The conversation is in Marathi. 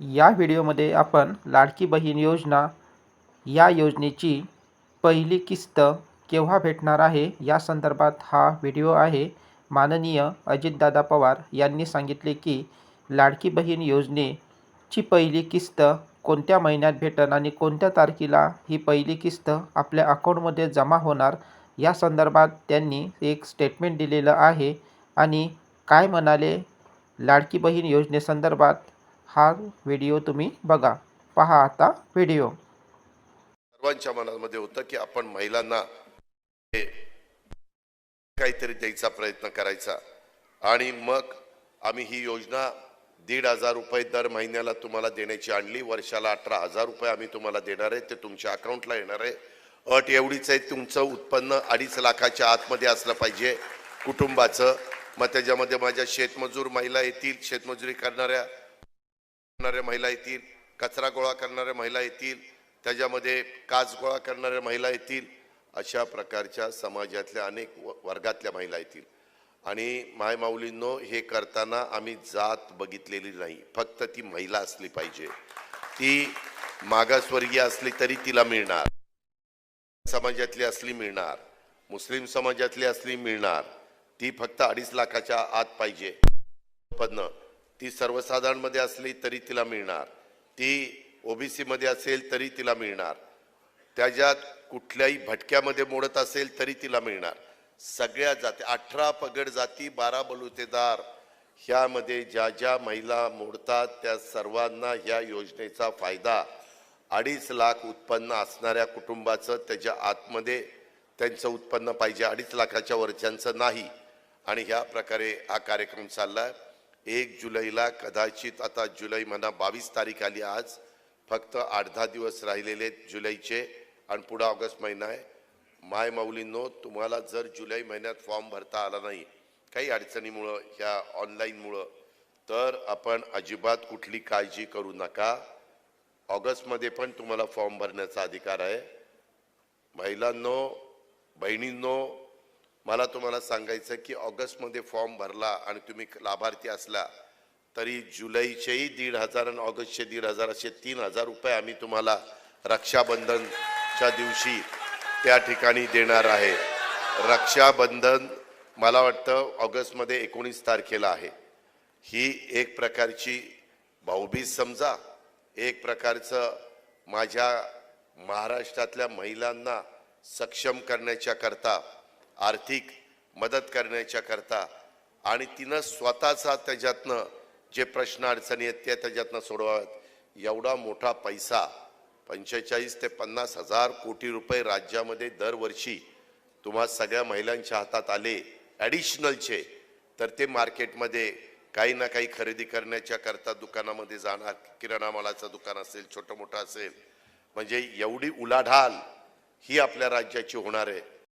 या व्हिडिओमध्ये आपण लाडकी बहीण योजना या योजनेची पहिली किस्त केव्हा भेटणार आहे? या संदर्भात हा व्हिडिओ आहे. माननीय अजितदादा पवार यांनी सांगितले की लाडकी बहीण योजनेची पहिली किस्त कोणत्या महिन्यात भेटन आणि कोणत्या तारखेला ही पहिली किस्त आपल्या अकाउंटमध्ये जमा होणार? या संदर्भात त्यांनी एक स्टेटमेंट दिलेलं आहे आणि काय म्हणाले? लाडकी बहीण योजनेसंदर्भात हा व्हिडिओ तुम्ही बघा. पहा आता व्हिडिओ सर्वांच्या मनामध्ये होतं की आपण महिलांना काहीतरी द्यायचा प्रयत्न करायचा. आणि मग आम्ही ही योजना दीड हजार रुपये दर महिन्याला तुम्हाला देण्याची आणली. वर्षाला अठरा हजार रुपये आम्ही तुम्हाला देणार आहे. ते तुमच्या अकाउंटला येणार आहे. अट एवढीच आहे तुमचं उत्पन्न अडीच लाखाच्या आतमध्ये असलं पाहिजे कुटुंबाचं. मग त्याच्यामध्ये माझ्या शेतमजूर महिला येतील. शेतमजुरी करणाऱ्या करणाऱ्या महिला येतील कचरा गोळा करणाऱ्या महिला येतील त्याच्यामध्ये काच गोळा करणाऱ्या महिला येतील अशा प्रकारच्या समाजातल्या अनेक वर्गातल्या महिला येतील. आणि मायमाऊलींनो हे करताना आम्ही जात बघितलेली नाही. फक्त ती महिला असली पाहिजे. ती मागासवर्गीय असली तरी तिला मिळणार. समाजातली असली मिळणार. मुस्लिम समाजातली असली मिळणार. ती फक्त अडीच लाखाच्या आत पाहिजे. उत्पन्न ती सर्वसाधारणमध्ये असली तरी तिला मिळणार. ती ओ बी सीमध्ये असेल तरी तिला मिळणार. त्याच्यात कुठल्याही भटक्यामध्ये मोडत असेल तरी तिला मिळणार. सगळ्या जाती अठरा पगड जाती बारा बलुतेदार ह्यामध्ये ज्या ज्या महिला मोडतात त्या सर्वांना ह्या योजनेचा फायदा. अडीच लाख उत्पन्न असणाऱ्या कुटुंबाचं त्याच्या आतमध्ये त्यांचं उत्पन्न पाहिजे. अडीच लाखाच्या वरच्यांचं नाही. आणि ह्या प्रकारे हा कार्यक्रम चालला आहे एक जुलैला कदाचित आता जुलै म्हणा बावीस तारीख आली आज फक्त आठ दहा दिवस राहिलेले आहेत जुलैचे आणि पुढं ऑगस्ट महिना आहे. माय माऊलींनो तुम्हाला जर जुलै महिन्यात फॉर्म भरता आला नाही काही अडचणीमुळं ह्या ऑनलाईनमुळं तर आपण अजिबात कुठली काळजी करू नका. ऑगस्टमध्ये पण तुम्हाला फॉर्म भरण्याचा अधिकार आहे. महिलांनो बहिणींनो मला तुम्हाला सांगायचं की ऑगस्टमध्ये फॉर्म भरला आणि तुम्ही लाभार्थी असला तरी जुलैचेही दीड हजार आणि ऑगस्टचे दीड हजार असे तीन हजार रुपये आम्ही तुम्हाला रक्षाबंधनच्या दिवशी त्या ठिकाणी देणार आहे. रक्षाबंधन मला वाटतं ऑगस्टमध्ये एकोणीस तारखेला आहे. ही एक प्रकारची भाऊबीज समजा एक प्रकारचं माझ्या महाराष्ट्रातल्या महिलांना सक्षम करण्याच्या करता आर्थिक मदत करण्याच्या करता आणि तिनं स्वतःचा त्याच्यातनं जे प्रश्न अडचणी आहेत त्या त्याच्यातनं सोडवाव्यात. एवढा मोठा पैसा पंचेचाळीस ते पन्नास हजार कोटी रुपये राज्यामध्ये दरवर्षी तुम्हा सगळ्या महिलांच्या हातात आले ॲडिशनलचे तर ते मार्केटमध्ये काही ना काही खरेदी करण्याच्या करता दुकानामध्ये जाणार किराणा मालाचं दुकान असेल छोटं मोठं असेल. म्हणजे एवढी उलाढाल ही आपल्या राज्याची होणार आहे.